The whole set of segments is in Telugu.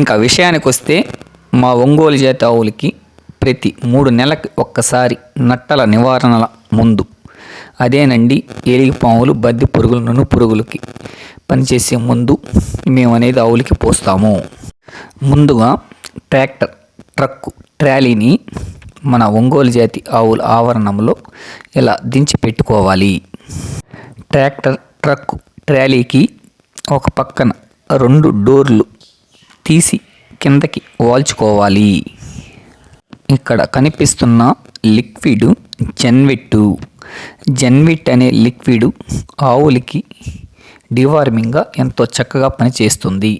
ఇంకా విషయానికి వస్తే మా ఒంగోలు జాతి ఆవులకి ప్రతి మూడు నెలలకు ఒక్కసారి నట్టల నివారణల ముందు. అదేనండి ఎలిగిపాములు బద్ది పురుగులు నన్ను పురుగులకి పనిచేసే ముందు మేము అనేది ఆవులకి పోస్తాము. ముందుగా ట్రాక్టర్ ట్రక్కు ట్రాలీని మన ఒంగోలు జాతి ఆవుల ఆవరణంలో ఇలా దించి పెట్టుకోవాలి? ట్రాక్టర్ ట్రక్ ట్రాలీకి ఒక పక్కన రెండు డోర్లు తీసి కిందకి వాల్చుకోవాలి. ఇక్కడ కనిపిస్తున్న లిక్విడ్ జెన్విట్ జెన్విట్ అనే లిక్విడ్ ఆవులకి డివార్మింగ్గా ఎంతో చక్కగా పనిచేస్తుంది.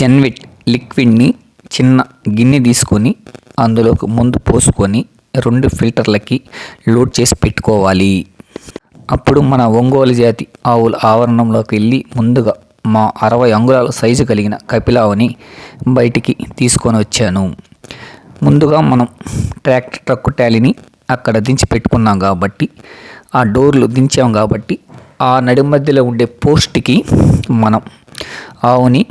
జెన్విట్ లిక్విడ్ని చిన్న గిన్నె తీసుకొని అందులోకి ముందు పోసుకొని రెండు ఫిల్టర్లకి లోడ్ చేసి పెట్టుకోవాలి. అప్పుడు మన ఒంగోలు జాతి ఆవుల ఆవరణంలోకి వెళ్ళి ముందుగా మా అరవై అంగుళాల సైజు కలిగిన కపిలావని బయటికి తీసుకొని వచ్చాను. ముందుగా మనం ట్రాక్టర్ ట్రక్కు టాలీని అక్కడ దించి పెట్టుకున్నాం కాబట్టి ఆ డోర్లు దించాం కాబట్టి ఆ నడి మధ్యలో ఉండే పోస్ట్కి మనం ఆవుని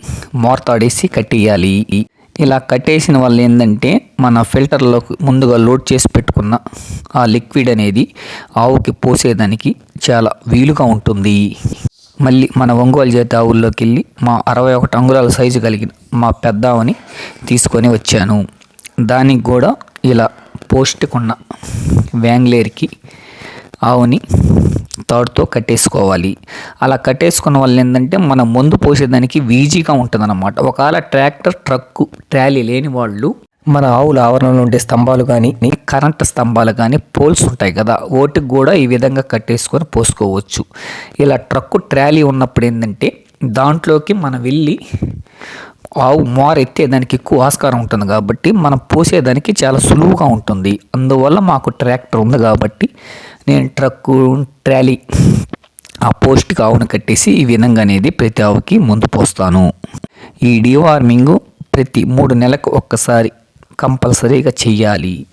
మోర్తాడేసి కట్టేయాలి. ఇలా కట్టేసిన వల్ల ఏంటంటే మన ఫిల్టర్లో ముందుగా లోడ్ చేసి పెట్టుకున్న ఆ లిక్విడ్ అనేది ఆవుకి పోసేదానికి చాలా వీలుగా ఉంటుంది. మళ్ళీ మన ఒంగోలు చేతి ఆవుల్లోకి వెళ్ళి మా అరవై ఒకటి అంగుళాల సైజు కలిగిన మా పెద్ద ఆవుని తీసుకొని వచ్చాను. దానికి కూడా ఇలా పోస్ట్కున్న వ్యాంగ్లేర్కి ఆవుని తాడుతో కట్టేసుకోవాలి. అలా కట్టేసుకున్న వల్ల ఏంటంటే మనం ముందు పోసేదానికి ఈజీగా ఉంటుందన్నమాట. ఒకవేళ ట్రాక్టర్ ట్రక్కు ట్రాలీ లేని వాళ్ళు మన ఆవుల ఆవరణలో ఉండే స్తంభాలు కానీ కరెంట్ స్తంభాలు కానీ పోల్స్ ఉంటాయి కదా. ఓటికి కూడా ఈ విధంగా కట్టేసుకొని పోసుకోవచ్చు. ఇలా ట్రక్కు ట్రాలీ ఉన్నప్పుడు ఏంటంటే దాంట్లోకి మనం వెళ్ళి ఆవు మోర ఎత్తేదానికి ఎక్కువ ఆస్కారం ఉంటుంది కాబట్టి మనం పోసేదానికి చాలా సులువుగా ఉంటుంది. అందువల్ల మాకు ట్రాక్టర్ ఉంది కాబట్టి నేను ట్రక్కు ట్రాలీ ఆ పోస్ట్కి ఆవును కట్టేసి ఈ విధంగా అనేది ప్రతి ఆవుకి ముందు పోస్తాను. ఈ డీవార్మింగ్ ప్రతి మూడు నెలలకు ఒక్కసారి కంపల్సరీగా చెయ్యాలి.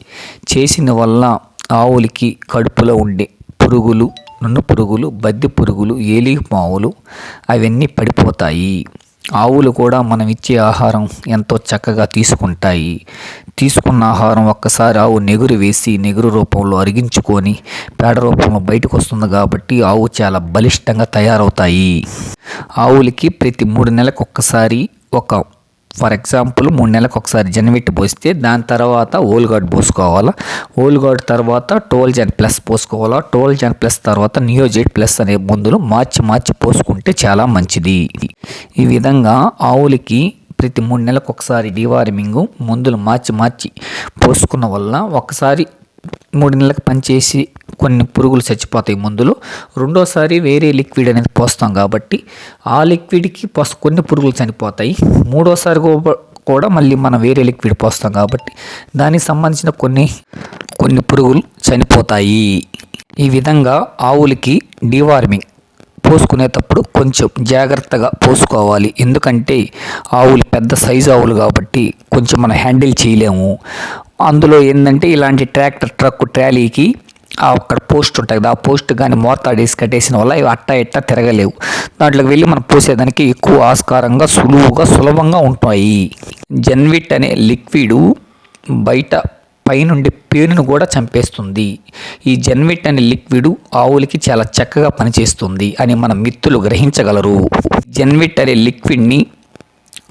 చేసిన వల్ల ఆవులకి కడుపులో ఉండే పురుగులు నున్ను పురుగులు బద్ది పురుగులు ఏలి అవన్నీ పడిపోతాయి. ఆవులు కూడా మనం ఇచ్చే ఆహారం ఎంతో చక్కగా తీసుకుంటాయి. తీసుకున్న ఆహారం ఒక్కసారి ఆవు నెగురు వేసి నెగురు రూపంలో అరిగించుకొని పేడ రూపంలో బయటకు వస్తుంది కాబట్టి ఆవు చాలా బలిష్టంగా తయారవుతాయి. ఆవులకి ప్రతి మూడు నెలలకు ఒక్కసారి ఒక ఫర్ ఎగ్జాంపుల్ మూడు నెలలకు ఒకసారి జనవిట్టి పోస్తే దాని తర్వాత ఓల్గాడ్ పోసుకోవాలా? ఓల్గాడ్ తర్వాత టోల్జన్ ప్లస్ పోసుకోవాలా? టోల్జన్ ప్లస్ తర్వాత నియోజెట్ ప్లస్ అనే మందులు మార్చి మార్చి పోసుకుంటే చాలా మంచిది. ఈ విధంగా ఆవులకి ప్రతి మూడు నెలలకు ఒకసారి డివార్మింగ్ మందులు మార్చి మార్చి పోసుకున్న వల్ల ఒకసారి మూడు నెలలకు పనిచేసి కొన్ని పురుగులు చచ్చిపోతాయి మందులు. రెండోసారి వేరే లిక్విడ్ అనేది పోస్తాం కాబట్టి ఆ లిక్విడ్కి పోస్ కొన్ని పురుగులు చనిపోతాయి. మూడోసారి కూడా మళ్ళీ మనం వేరే లిక్విడ్ పోస్తాం కాబట్టి దానికి సంబంధించిన కొన్ని కొన్ని పురుగులు చనిపోతాయి. ఈ విధంగా ఆవులకి డివార్మింగ్ పోసుకునేటప్పుడు కొంచెం జాగ్రత్తగా పోసుకోవాలి. ఎందుకంటే ఆవులు పెద్ద సైజు ఆవులు కాబట్టి కొంచెం మనం హ్యాండిల్ చేయలేము. అందులో ఏంటంటే ఇలాంటి ట్రాక్టర్ ట్రక్ ట్రాలీకి అక్కడ పోస్ట్ ఉంటుంది కదా ఆ పోస్ట్ కానీ మోతాడేసి కట్టేసిన వల్ల ఇవి అట్ట ఇట్ట తిరగలేవు. దాంట్లోకి వెళ్ళి మనం పోసేదానికి ఎక్కువ ఆస్కారంగా సులువుగా సులభంగా ఉంటాయి. జెన్విట్ అనే లిక్విడ్ బయట పైనుండి పేనును కూడా చంపేస్తుంది. ఈ జెన్విట్ అనే లిక్విడ్ ఆవులకి చాలా చక్కగా పనిచేస్తుంది అని మన మిత్రులు గ్రహించగలరు. జెన్విట్ అనే లిక్విడ్ని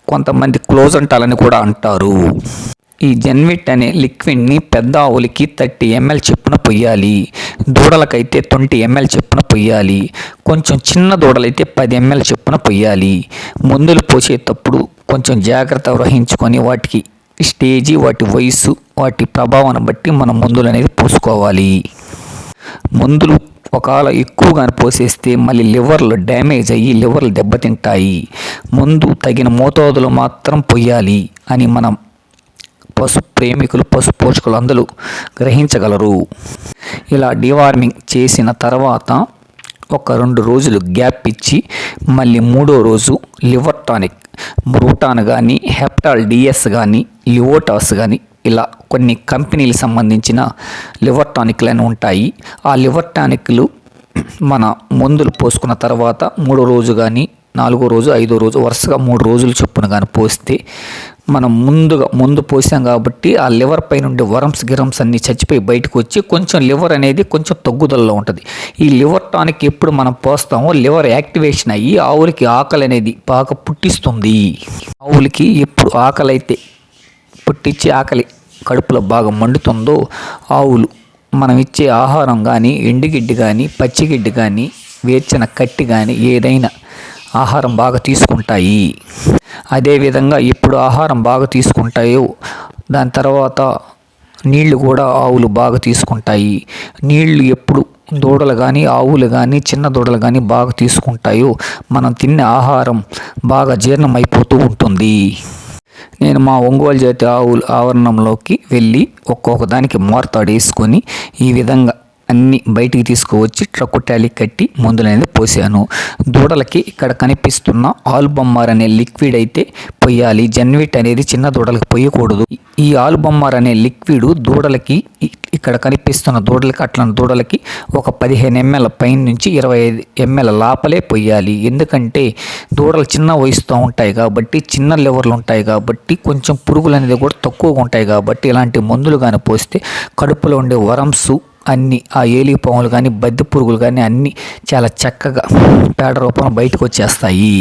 కొంతమంది క్లోజ్ అంటాలని కూడా అంటారు. ఈ జెన్విట్ అనే లిక్విడ్ని పెద్ద ఆవులకి థర్టీ ఎంఎల్ చొప్పున పొయ్యాలి. దూడలకైతే ట్వంటీ ఎంఎల్ చొప్పున పొయ్యాలి. కొంచెం చిన్న దూడలైతే పది ఎంఎల్ చొప్పున పొయ్యాలి. మందులు పోసేటప్పుడు కొంచెం జాగ్రత్త వహించుకొని వాటికి స్టేజీ వాటి వయసు వాటి ప్రభావాన్ని బట్టి మనం మందులు అనేది పోసుకోవాలి. మందులు ఒకవేళ ఎక్కువగా పోసేస్తే మళ్ళీ లివర్లు డ్యామేజ్ అయ్యి లివర్లు దెబ్బతింటాయి. ముందు తగిన మోతాదులో మాత్రం పొయ్యాలి అని మనం పశు ప్రేమికులు పశు పోషకులు అందరూ గ్రహించగలరు. ఇలా డివార్మింగ్ చేసిన తర్వాత ఒక రెండు రోజులు గ్యాప్ ఇచ్చి మళ్ళీ మూడో రోజు లివర్ టానిక్ బ్రూటాన్ కానీ హెప్టాల్ డిఎస్ కానీ లివోటాస్ కానీ ఇలా కొన్ని కంపెనీలకు సంబంధించిన లివర్ టానిక్లు ఉంటాయి. ఆ లివర్ టానిక్లు మన మందులు పోసుకున్న తర్వాత మూడో రోజు కానీ నాలుగో రోజు ఐదో రోజు వరుసగా మూడు రోజులు చొప్పున కానీ పోస్తే మనం ముందుగా ముందు పోసాం కాబట్టి ఆ లివర్ పై నుండి వరమ్స్ గిరమ్స్ అన్నీ చచ్చిపోయి బయటకు వచ్చి కొంచెం లివర్ అనేది కొంచెం తగ్గుదలలో ఉంటుంది. ఈ లివర్ టానిక్ ఎప్పుడు మనం పోస్తామో లివర్ యాక్టివేషన్ అయ్యి ఆవులకి ఆకలి అనేది బాగా పుట్టిస్తుంది. ఆవులకి ఎప్పుడు ఆకలి అయితే పుట్టించి ఆకలి కడుపులో బాగా మండుతుందో ఆవులు మనం ఇచ్చే ఆహారం కానీ ఎండుగిడ్డి కానీ పచ్చిగిడ్డి కానీ వేర్చిన కట్టి కానీ ఏదైనా ఆహారం బాగా తీసుకుంటాయి. అదేవిధంగా ఎప్పుడు ఆహారం బాగా తీసుకుంటాయో దాని తర్వాత నీళ్ళు కూడా ఆవులు బాగా తీసుకుంటాయి. నీళ్ళు ఎప్పుడు దూడలు కానీ ఆవులు కానీ చిన్న దూడలు కానీ బాగా తీసుకుంటాయో మనం తిన్న ఆహారం బాగా జీర్ణమైపోతూ ఉంటుంది. నేను మా ఒంగోలు జాతి ఆవుల ఆవరణంలోకి వెళ్ళి ఒక్కొక్క దానికి మోర్తాడు వేసుకొని ఈ విధంగా అన్ని బయటికి తీసుకువచ్చి ట్రక్కు ట్యాలీ కట్టి మందులనేది పోసాను. దూడలకి ఇక్కడ కనిపిస్తున్న ఆల్బొమ్మార్ అనే లిక్విడ్ అయితే పొయ్యాలి జన్విట్ అనేది చిన్న దూడలకు పొయ్యకూడదు ఈ ఆల్బొమ్మార్ అనే లిక్విడ్ దూడలకి ఇక్కడ కనిపిస్తున్న దూడలకి అట్లాంటి దూడలకి ఒక పదిహేను ఎంఎల్ పైన నుంచి ఇరవై ఐదు ఎంఎల్ లోపలే పొయ్యాలి ఎందుకంటే దూడలు చిన్న వయసుతో ఉంటాయి కాబట్టి చిన్న లివర్లు ఉంటాయి కాబట్టి కొంచెం పురుగులు అనేది కూడా తక్కువగా ఉంటాయి కాబట్టి ఇలాంటి మందులు కానీ పోస్తే కడుపులో ఉండే వరంసు అన్ని ఆ ఏలి పాములు కానీ బద్దె పురుగులు కానీ అన్నీ చాలా చక్కగా పేడ రూపంలో బయటకు వచ్చేస్తాయి.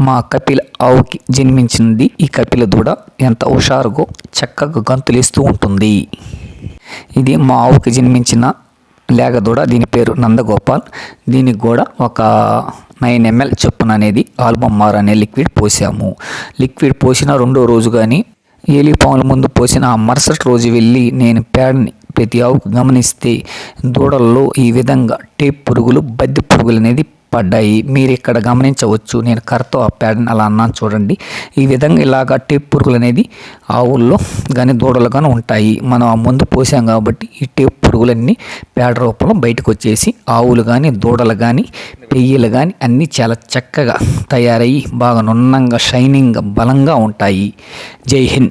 మా కపిల ఆవుకి జన్మించింది ఈ కపిల దూడ. ఎంత హుషారుగో చక్కగా గంతులేస్తూ ఉంటుంది. ఇది మా ఆవుకి జన్మించిన లేగ దూడ. దీని పేరు నందగోపాల్. దీనికి కూడా ఒక నైన్ ఎంఎల్ చొప్పున అనేది ఆల్బమ్ మార్ అనే లిక్విడ్ పోసాము. లిక్విడ్ పోసిన రెండో రోజు కానీ ఏలిపాముల ముందు పోసిన ఆ మరుసటి రోజు వెళ్ళి నేను పేడని ప్రతి ఆవుకు గమనిస్తే దూడల్లో ఈ విధంగా టేప్ పురుగులు బద్ది పురుగులు అనేది పడ్డాయి. మీరు ఇక్కడ గమనించవచ్చు. నేను కర్రతో ఆ ప్యాడ్ని అలా అన్నాను చూడండి. ఈ విధంగా ఇలాగ టేప్ పురుగులు అనేది ఆవుల్లో కానీ దూడలు కానీ ఉంటాయి. మనం ఆ ముందు పోసాం కాబట్టి ఈ టేప్ పురుగులన్నీ పేడ రూపంలో బయటకు వచ్చేసి ఆవులు కానీ దూడలు కానీ పెయ్యలు కానీ అన్నీ చాలా చక్కగా తయారయ్యి బాగా నున్నంగా షైనింగ్గా బలంగా ఉంటాయి. Jai Hind.